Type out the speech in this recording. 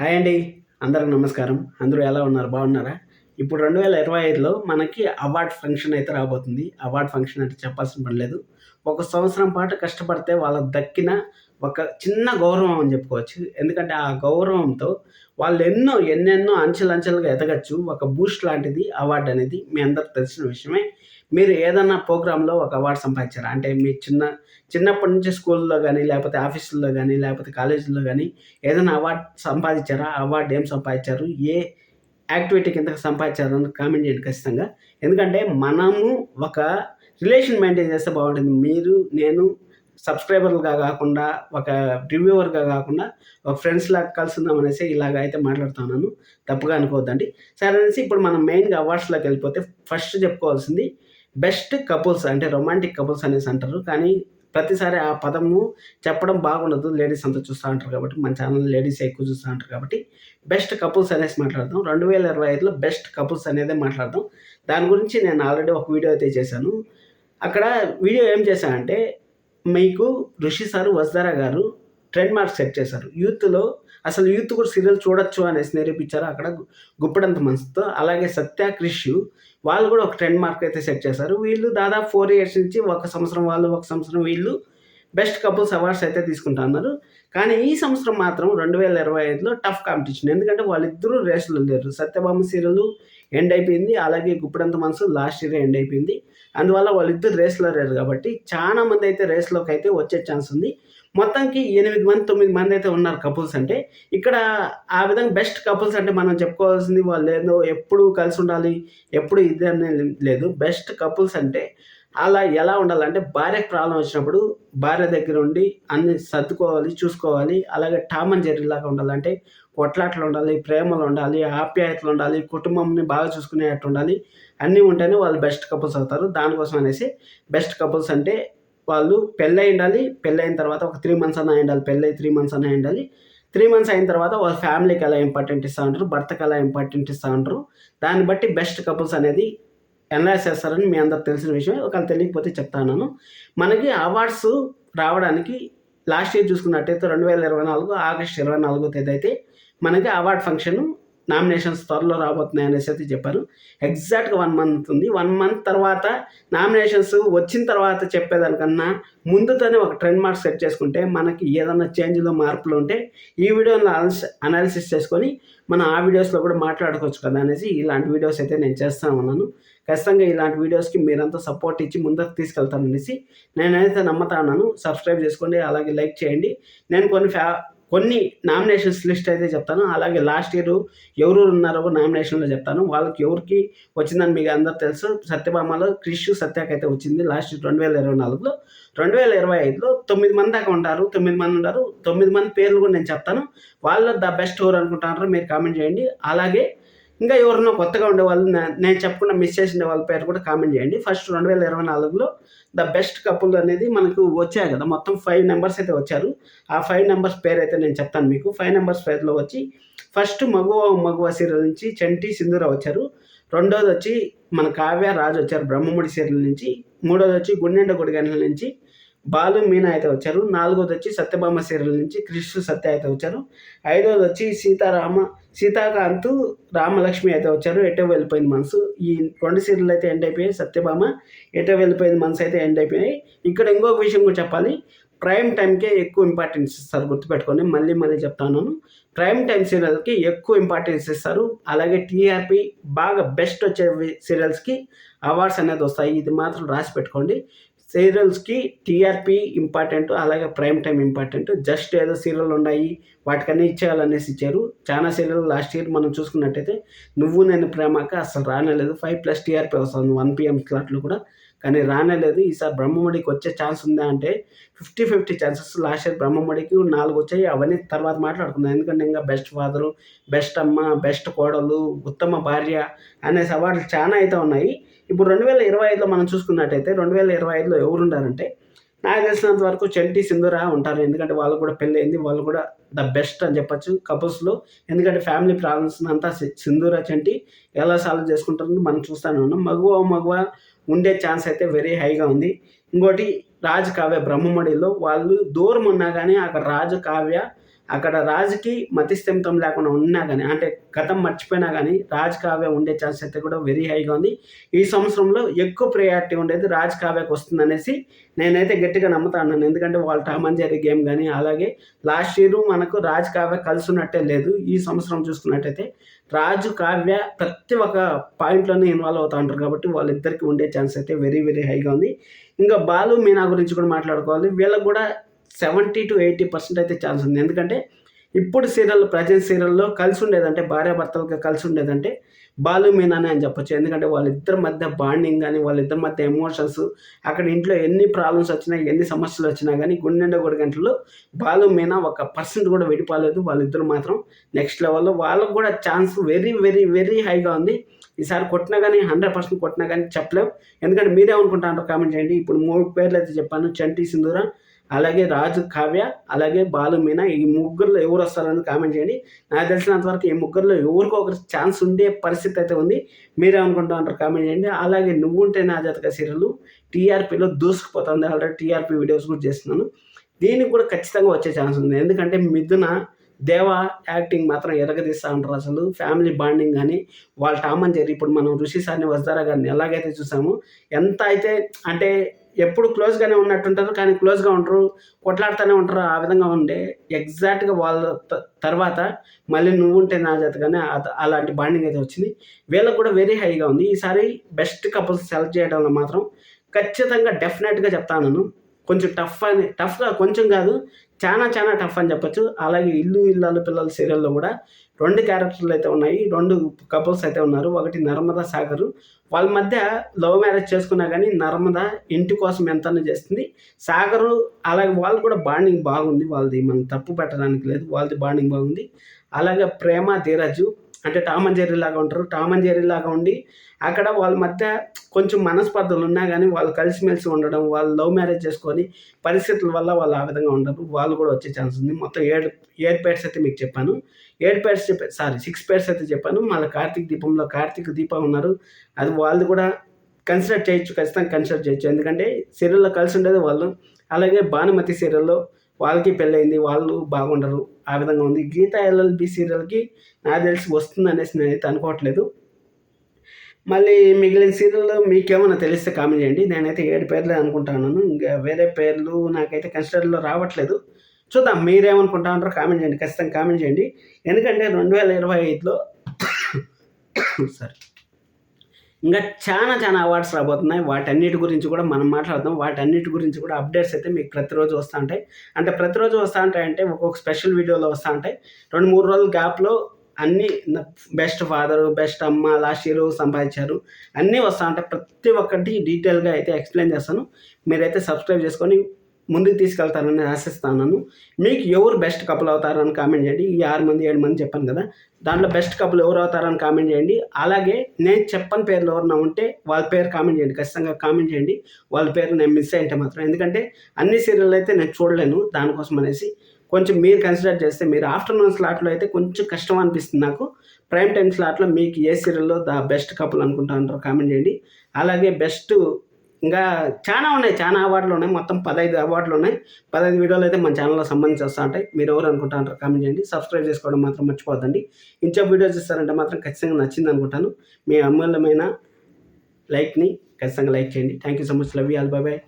Hi అండి. అందరికి నమస్కారం. అందరూ ఎలా ఉన్నారు? బాగున్నారా? ఇప్పుడు రెండు వేల ఇరవై ఐదులో మనకి అవార్డ్ ఫంక్షన్ అయితే రాబోతుంది. అవార్డ్ ఫంక్షన్ అంటే చెప్పాల్సిన పని లేదు. ఒక సంవత్సరం పాటు కష్టపడితే వాళ్ళకి దక్కిన ఒక చిన్న గౌరవం అని చెప్పుకోవచ్చు. ఎందుకంటే ఆ గౌరవంతో వాళ్ళు ఎన్నో ఎన్నెన్నో అంచెలంచెలుగా ఎదగచ్చు. ఒక బూస్ట్ లాంటిది అవార్డు అనేది మీ అందరికి తెలిసిన విషయమే. మీరు ఏదన్నా ప్రోగ్రాంలో ఒక అవార్డు సంపాదించారా? అంటే మీ చిన్న చిన్నప్పటి నుంచి స్కూల్లో కానీ లేకపోతే ఆఫీసుల్లో కానీ లేకపోతే కాలేజీల్లో కానీ ఏదైనా అవార్డు సంపాదించారా? అవార్డు ఏం సంపాదించారు? ఏ యాక్టివిటీ కింద సంపాదించారు? అని కామెంట్ చేయండి ఖచ్చితంగా. ఎందుకంటే మనము ఒక రిలేషన్ మెయింటైన్ చేస్తే బాగుంటుంది. మీరు నేను సబ్స్క్రైబర్లుగా కాకుండా ఒక రివ్యూవర్గా కాకుండా ఒక ఫ్రెండ్స్ లాగా కలుసుందాం అనేసి ఇలాగ అయితే మాట్లాడుతున్నాను తప్పుగా అనుకోవద్దండి. సరే అనేసి ఇప్పుడు మనం మెయిన్గా అవార్డ్స్లోకి వెళ్ళిపోతే ఫస్ట్ చెప్పుకోవాల్సింది బెస్ట్ కపుల్స్ అంటే రొమాంటిక్ కపుల్స్ అనేసి అంటారు. కానీ ప్రతిసారి ఆ పదము చెప్పడం బాగుండదు. లేడీస్ అంతా చూస్తూ ఉంటారు కాబట్టి మన ఛానల్ లేడీస్ ఎక్కువ చూస్తూ ఉంటారు కాబట్టి బెస్ట్ కపుల్స్ అనేసి మాట్లాడదాం. రెండు వేల ఇరవై ఐదులో బెస్ట్ కపుల్స్ అనేదే మాట్లాడదాం. దాని గురించి నేను ఆల్రెడీ ఒక వీడియో అయితే చేశాను. అక్కడ వీడియో ఏం చేశానంటే మీకు ఋషి సారు వస్దారా గారు ట్రెండ్ మార్క్ సెట్ చేశారు యూత్లో అసలు యూత్ కూడా సీరియల్ చూడొచ్చు అనేసి నేర్పించారు అక్కడ గుప్పడంత మనసుతో. అలాగే సత్య క్రిష్ వాళ్ళు కూడా ఒక ట్రెండ్ మార్క్ అయితే సెట్ చేశారు. వీళ్ళు దాదాపు ఫోర్ ఇయర్స్ నుంచి ఒక సంవత్సరం వాళ్ళు ఒక సంవత్సరం వీళ్ళు బెస్ట్ కపుల్స్ అవార్డ్స్ అయితే తీసుకుంటా ఉన్నారు. కానీ ఈ సంవత్సరం మాత్రం రెండు వేల ఇరవై ఐదులో టఫ్ కాంపిటీషన్ ఎందుకంటే వాళ్ళిద్దరూ రేసులు లేరు సత్యభామ సీరియల్ ఎండ్ అయిపోయింది. అలాగే గుప్పడంత మనసు లాస్ట్ ఇయర్ ఎండ్ అయిపోయింది. అందువల్ల వాళ్ళిద్దరు రేస్లో లేరు కాబట్టి చాలా మంది అయితే రేస్లోకి అయితే వచ్చే ఛాన్స్ ఉంది. మొత్తానికి ఎనిమిది మంది తొమ్మిది మంది అయితే ఉన్నారు కపుల్స్ అంటే. ఇక్కడ ఆ విధంగా బెస్ట్ కపుల్స్ అంటే మనం చెప్పుకోవాల్సింది వాళ్ళు ఏదో ఎప్పుడు కలిసి ఉండాలి ఎప్పుడు ఇది అనేది లేదు. బెస్ట్ కపుల్స్ అంటే అలా ఎలా ఉండాలంటే భార్యకు ప్రాబ్లం వచ్చినప్పుడు భార్య దగ్గర ఉండి అన్ని సర్దుకోవాలి చూసుకోవాలి. అలాగే టామ్ అండ్ జెర్రీలాగా ఉండాలంటే కొట్లాట్లు ఉండాలి ప్రేమలు ఉండాలి ఆప్యాయతలు ఉండాలి కుటుంబంని బాగా చూసుకునేటట్టు ఉండాలి. అన్నీ ఉంటేనే వాళ్ళు బెస్ట్ కపుల్స్ అవుతారు. దానికోసం అనేసి బెస్ట్ కపుల్స్ అంటే వాళ్ళు పెళ్ళై ఉండాలి పెళ్ళైన తర్వాత ఒక త్రీ మంత్స్ అన్న ఉండాలి పెళ్ళై త్రీ మంత్స్ అన్న ఉండాలి. త్రీ మంత్స్ అయిన తర్వాత వాళ్ళ ఫ్యామిలీకి ఎలా ఇంపార్టెంట్ ఇస్తూ ఉంటారు భర్తకి ఎలా ఇంపార్టెంట్ ఇస్తూ ఉంటారు. దాన్ని బట్టి బెస్ట్ కపుల్స్ అనేది అనలైజ్ చేస్తారని మీ అందరు తెలిసిన విషయం. ఒకవేళ తెలియకపోతే చెప్తాను మనకి అవార్డ్స్ రావడానికి లాస్ట్ ఇయర్ చూసుకున్నట్టయితే రెండు వేల ఇరవై నాలుగు ఆగస్ట్ ఇరవై నాలుగో తేదీ అయితే మనకి అవార్డ్ ఫంక్షన్ నామినేషన్స్ త్వరలో రాబోతున్నాయి అనేసి అయితే చెప్పారు. ఎగ్జాక్ట్గా వన్ మంత్ ఉంది. వన్ మంత్ తర్వాత నామినేషన్స్ వచ్చిన తర్వాత చెప్పేదానికన్నా ముందుతోనే ఒక ట్రెండ్ మార్క్ సెట్ చేసుకుంటే మనకి ఏదన్నా చేంజ్లో మార్పులు ఉంటే ఈ వీడియోలో అనాలిసిస్ చేసుకొని మనం ఆ వీడియోస్లో కూడా మాట్లాడుకోవచ్చు కదా అనేసి ఇలాంటి వీడియోస్ అయితే నేను చేస్తూ ఉన్నాను. ఖచ్చితంగా ఇలాంటి వీడియోస్కి మీరంతా సపోర్ట్ ఇచ్చి ముందుకు తీసుకెళ్తాననేసి నేనైతే నమ్ముతా ఉన్నాను. సబ్స్క్రైబ్ చేసుకోండి. అలాగే లైక్ చేయండి. నేను కొన్ని ఫ్యా కొన్ని నామినేషన్స్ లిస్ట్ అయితే చెప్తాను. అలాగే లాస్ట్ ఇయర్ ఎవరు ఉన్నారో నామినేషన్లో చెప్తాను. వాళ్ళకి ఎవరికి వచ్చిందని మీకు అందరూ తెలుసు. సత్యభామలో క్రిష్ సత్యాకి అయితే వచ్చింది లాస్ట్ రెండు వేల ఇరవై నాలుగులో. రెండు వేల ఇరవై ఐదులో తొమ్మిది మంది దాకా ఉంటారు. తొమ్మిది మంది ఉంటారు. తొమ్మిది మంది పేర్లు కూడా నేను చెప్తాను. వాళ్ళు ద బెస్ట్ ఎవరు అనుకుంటారో మీరు కామెంట్ చేయండి. అలాగే ఇంకా ఎవరినో కొత్తగా ఉండే వాళ్ళు నేను చెప్పకుండా మిస్ చేసిన వాళ్ళ పేరు కూడా కామెంట్ చేయండి. ఫస్ట్ రెండు వేల ఇరవై నాలుగులో ద బెస్ట్ కపుల్ అనేది మనకు వచ్చాయి కదా. మొత్తం ఫైవ్ నెంబర్స్ అయితే వచ్చారు. ఆ ఫైవ్ నెంబర్స్ పేరు అయితే నేను చెప్తాను మీకు. ఫైవ్ నెంబర్స్ పేరులో వచ్చి ఫస్ట్ మగువ మగువ సీరియల్ నుంచి చంటి సింధూర వచ్చారు. రెండోది వచ్చి మన కావ్య రాజు వచ్చారు. బ్రహ్మముడి సీరియల్ నుంచి. మూడోది వచ్చి గుండెండ గుడిగంటల నుంచి బాలు మీనా అయితే వచ్చారు. నాలుగోది వచ్చి సత్యభామ సీరియల్ నుంచి కృష్ణ సత్య అయితే వచ్చారు. ఐదోది వచ్చి సీతారామ సీతాకాంత్ రామలక్ష్మి అయితే వచ్చారు. ఎటో వెళ్ళిపోయింది మనసు. ఈ రెండు సీరియల్ అయితే ఎండ్ అయిపోయాయి. సత్యభామ ఎటో వెళ్ళిపోయింది మనసు అయితే ఎండ్ అయిపోయాయి. ఇక్కడ ఇంకొక విషయం కూడా చెప్పాలి. ప్రైమ్ టైంకే ఎక్కువ ఇంపార్టెన్స్ ఇస్తారు గుర్తుపెట్టుకొని మళ్ళీ మళ్ళీ చెప్తాను ప్రైమ్ టైం సీరియల్కి ఎక్కువ ఇంపార్టెన్స్ ఇస్తారు. అలాగే టీఆర్పీ బాగా బెస్ట్ వచ్చే సీరియల్స్కి అవార్డ్స్ అనేది వస్తాయి. ఇది మాత్రం రాసి పెట్టుకోండి. సీరియల్స్కి టీఆర్పీ ఇంపార్టెంట్ అలాగే ప్రైమ్ టైం ఇంపార్టెంట్. జస్ట్ ఏదో సీరియల్ ఉన్నాయి వాటికన్నీ ఇచ్చేయాలనేసి ఇచ్చారు. చాలా సీరియల్ లాస్ట్ ఇయర్ మనం చూసుకున్నట్టయితే నువ్వు నేను ప్రేమక అసలు రానేలేదు. ఫైవ్ ప్లస్ టీఆర్పీ వస్తుంది వన్ పిఎం స్లాట్లో కూడా. కానీ రానేలేదు. ఈసారి బ్రహ్మముడికి వచ్చే ఛాన్స్ ఉందా అంటే fifty fifty chances last year బ్రహ్మముడికి నాలుగు వచ్చాయి. అవన్నీ తర్వాత మాట్లాడుకుందాం. ఎందుకంటే ఇంకా బెస్ట్ ఫాదరు బెస్ట్ అమ్మ బెస్ట్ కోడలు ఉత్తమ భార్య అనే అవార్డులు చాలా అయితే ఉన్నాయి. ఇప్పుడు రెండు వేల ఇరవై ఐదులో మనం చూసుకున్నట్టయితే రెండు వేల ఇరవై ఐదులో ఎవరు ఉండారంటే నాకు తెలిసినంత వరకు చంటి సింధురా ఉంటారు. ఎందుకంటే వాళ్ళు కూడా పెళ్ళయింది. వాళ్ళు కూడా ద బెస్ట్ అని చెప్పచ్చు. కపుల్స్లో ఎందుకంటే ఫ్యామిలీ ప్రాబ్లమ్స్ అంతా సింధురా చంటి ఎలా సాల్వ్ చేసుకుంటారని మనం చూస్తూనే ఉన్నాం. మగువ మగువ ఉండే ఛాన్స్ అయితే వెరీ హైగా ఉంది. ఇంకోటి రాజు కావ్య బ్రహ్మమడిలో వాళ్ళు దూరం ఉన్నా కానీ అక్కడ రాజు కావ్య అక్కడ రాజుకి మతిస్థిమితం లేకుండా ఉన్నా కానీ అంటే గతం మర్చిపోయినా కానీ రాజ్ కావ్య ఉండే ఛాన్స్ అయితే కూడా వెరీ హైగా ఉంది. ఈ సంవత్సరంలో ఎక్కువ ప్రయారిటీ ఉండేది రాజ్ కావ్యకు వస్తుంది అనేసి నేనైతే గట్టిగా నమ్ముతాను ఎందుకంటే వాళ్ళ టామన్ అండ్ గేమ్ కానీ అలాగే లాస్ట్ ఇయర్ మనకు రాజ్ కావ్య కలిసి ఉన్నట్టే లేదు. ఈ సంవత్సరం చూసుకున్నట్టయితే రాజు కావ్య ప్రతి ఒక్క పాయింట్లోనే ఇన్వాల్వ్ అవుతూ ఉంటారు కాబట్టి వాళ్ళిద్దరికి ఉండే ఛాన్స్ అయితే వెరీ వెరీ హైగా ఉంది. ఇంకా బాలు మీనా గురించి కూడా మాట్లాడుకోవాలి. వీళ్ళకి కూడా సెవెంటీ టు ఎయిటీ పర్సెంట్ అయితే ఛాన్స్ ఉంది. ఎందుకంటే ఇప్పుడు సీరియల్ ప్రజెంట్ సీరియల్లో కలిసి ఉండేదంటే భార్యాభర్తలుగా కలిసి ఉండేదంటే బాలు మీనానే అని చెప్పొచ్చు. ఎందుకంటే వాళ్ళిద్దరి మధ్య బాండింగ్ కానీ వాళ్ళిద్దరి మధ్య ఎమోషన్స్ అక్కడ ఇంట్లో ఎన్ని ప్రాబ్లమ్స్ వచ్చినా ఎన్ని సమస్యలు వచ్చినా కానీ గుండెండ కూడా గంటల్లో బాలు మీనా ఒక పర్సెంట్ కూడా విడిపోలేదు. వాళ్ళిద్దరు మాత్రం నెక్స్ట్ లెవెల్లో వాళ్ళకు కూడా ఛాన్స్ వెరీ వెరీ వెరీ హైగా ఉంది. ఈసారి కొట్టినా కానీ హండ్రెడ్ పర్సెంట్ కొట్టినా కానీ చెప్పలేం. ఎందుకంటే మీరే అనుకుంటారో కామెంట్ చేయండి. ఇప్పుడు మూడు పేర్లు అయితే చెప్పాను. చంటి సింధూరా అలాగే రాజు కావ్య అలాగే బాలుమీనా ఈ ముగ్గురులో ఎవరు వస్తారని కామెంట్ చేయండి. నాకు తెలిసినంత వరకు ఈ ముగ్గురులో ఎవరికో ఒక ఛాన్స్ ఉండే పరిస్థితి అయితే ఉంది. మీరేమనుకుంటా అంటారు కామెంట్ చేయండి. అలాగే నువ్వుంటే నా జాతక సీరియల్ టీఆర్పీలో దూసుకుపోతుంది ఆల్రెడీ టీఆర్పీ వీడియోస్ కూడా చేస్తున్నాను. దీనికి కూడా ఖచ్చితంగా వచ్చే ఛాన్స్ ఉంది. ఎందుకంటే మిథున దేవ యాక్టింగ్ మాత్రం ఎరగదీస్తూ ఉంటారు అసలు. ఫ్యామిలీ బాండింగ్ కానీ వాళ్ళ టామన్ అని ఇప్పుడు మనం ఋషి సార్ని వస్తారా కానీ ఎలాగైతే చూసాము ఎంత అయితే అంటే ఎప్పుడు క్లోజ్గానే ఉన్నట్టుంటారు కానీ క్లోజ్గా ఉంటారు కొట్లాడుతూనే ఉంటారు. ఆ విధంగా ఉండే ఎగ్జాక్ట్గా వాళ్ళ తర్వాత మళ్ళీ నువ్వు ఉంటే నా జతగానే అలాంటి బాండింగ్ అయితే వచ్చింది. వీళ్ళకి కూడా వెరీ హైగా ఉంది. ఈసారి బెస్ట్ కపుల్స్ సెలెక్ట్ చేయడంలో మాత్రం ఖచ్చితంగా డెఫినెట్గా చెప్తాను కొంచెం టఫ్ అని టఫ్గా కొంచెం కాదు చాలా చాలా టఫ్ అని చెప్పొచ్చు. అలాగే ఇల్లు ఇల్లాలు పిల్లల సీరియల్లో కూడా రెండు క్యారెక్టర్లు అయితే ఉన్నాయి. రెండు కపుల్స్ అయితే ఉన్నారు. ఒకటి నర్మదా సాగరు. వాళ్ళ మధ్య లవ్ మ్యారేజ్ చేసుకున్నా కానీ నర్మద ఇంటి కోసం ఎంత చేస్తుంది. సాగరు అలాగే వాళ్ళు కూడా బాండింగ్ బాగుంది. వాళ్ళది మనం తప్పు పెట్టడానికి లేదు. వాళ్ళది బాండింగ్ బాగుంది. అలాగే ప్రేమ ధీరజు అంటే టామ్ అండ్ జెర్రీ లాగా ఉంటారు. టామ్ అండ్ జెర్రీ లాగా ఉండి అక్కడ వాళ్ళ మధ్య కొంచెం మనస్పర్ధలు ఉన్నా కానీ వాళ్ళు కలిసిమెలిసి ఉండడం వాళ్ళు లవ్ మ్యారేజ్ చేసుకొని పరిస్థితుల వల్ల వాళ్ళు ఆ విధంగా ఉండరు. వాళ్ళు కూడా వచ్చే ఛాన్స్ ఉంది. మొత్తం ఏడు ఏడు పేర్స్ అయితే మీకు చెప్పాను. ఏడు పేర్స్ చెప్పా సారీ సిక్స్ పేర్స్ అయితే చెప్పాను. మళ్ళీ కార్తీక్ దీపంలో కార్తీక్ దీపం ఉన్నారు. అది వాళ్ళు కూడా కన్సిడర్ చేయొచ్చు ఖచ్చితంగా కన్సిడర్ చేయొచ్చు. ఎందుకంటే సీరియల్లో కలిసి ఉండేది వాళ్ళు. అలాగే భానుమతి సీరియల్లో వాళ్ళకి పెళ్ళయింది వాళ్ళు బాగుండరు. ఆ విధంగా ఉంది. గీత ఎల్ఎల్బి సీరియల్కి నాకు తెలిసి వస్తుంది అనేసి నేనైతే అనుకోవట్లేదు. మళ్ళీ మిగిలిన సీరియల్ మీకేమైనా తెలిస్తే కామెంట్ చేయండి. నేనైతే ఏడు పేర్లే అనుకుంటున్నాను. ఇంకా వేరే పేర్లు నాకైతే కన్సిడర్లో రావట్లేదు. చూద్దాం మీరేమనుకుంటా ఉంటారో కామెంట్ చేయండి. ఖచ్చితంగా కామెంట్ చేయండి. ఎందుకంటే రెండు వేల ఇరవై ఐదులో సరే ఇంకా చాలా చాలా అవార్డ్స్ రాబోతున్నాయి. వాటన్నిటి గురించి కూడా మనం మాట్లాడదాం. వాటన్నిటి గురించి కూడా అప్డేట్స్ అయితే మీకు ప్రతిరోజు వస్తూ ఉంటాయి. అంటే ప్రతిరోజు వస్తూ ఉంటాయంటే ఒక్కొక్క స్పెషల్ వీడియోలో వస్తూ ఉంటాయి. రెండు మూడు రోజుల గ్యాప్లో అన్నీ బెస్ట్ ఫాదరు బెస్ట్ అమ్మ లాస్ట్ ఇయర్ సంపాదించారు. అన్నీ వస్తూ ఉంటాయి. ప్రతి ఒక్కటి డీటెయిల్గా అయితే ఎక్స్ప్లెయిన్ చేస్తాను. మీరైతే సబ్స్క్రైబ్ చేసుకొని ముందుకు తీసుకెళ్తారని ఆశిస్తున్నాను మీకు ఎవరు బెస్ట్ కపుల్ అవుతారని కామెంట్ చేయండి. ఈ ఆరు మంది ఏడు మంది చెప్పాను కదా. దాంట్లో బెస్ట్ కపుల్ ఎవరు అవుతారని కామెంట్ చేయండి. అలాగే నేను చెప్పని పేర్లు ఎవరైనా ఉంటే వాళ్ళ పేరు కామెంట్ చేయండి. ఖచ్చితంగా కామెంట్ చేయండి. వాళ్ళ పేరు నేను మిస్ అయింటే మాత్రం. ఎందుకంటే అన్ని సీరియల్ అయితే నేను చూడలేను దానికోసం అనేసి. కొంచెం మీరు కన్సిడర్ చేస్తే మీరు ఆఫ్టర్నూన్ స్లాట్లో అయితే కొంచెం కష్టం అనిపిస్తుంది నాకు. ప్రైమ్ టైం స్లాట్లో మీకు ఏ సీరియల్లో ద బెస్ట్ కపుల్ అనుకుంటా ఉంటారు కామెంట్ చేయండి. అలాగే బెస్ట్ ఇంకా చాలా ఉన్నాయి చాలా అవార్డులు ఉన్నాయి. మొత్తం పదహైదు అవార్డులు ఉన్నాయి. పదహైదు వీడియోలు అయితే మన ఛానల్లో సంబంధించి వస్తూ ఉంటాయి. మీరు ఎవరు అనుకుంటారు కామెంట్ చేయండి. సబ్స్క్రైబ్ చేసుకోవడం మాత్రం మర్చిపోద్దండి ఇంచో వీడియోస్ ఇస్తారంటే మాత్రం ఖచ్చితంగా నచ్చింది అనుకుంటాను. మీ అమూల్యమైన లైక్ని ఖచ్చితంగా లైక్ చేయండి. Thank you so much love you all bye bye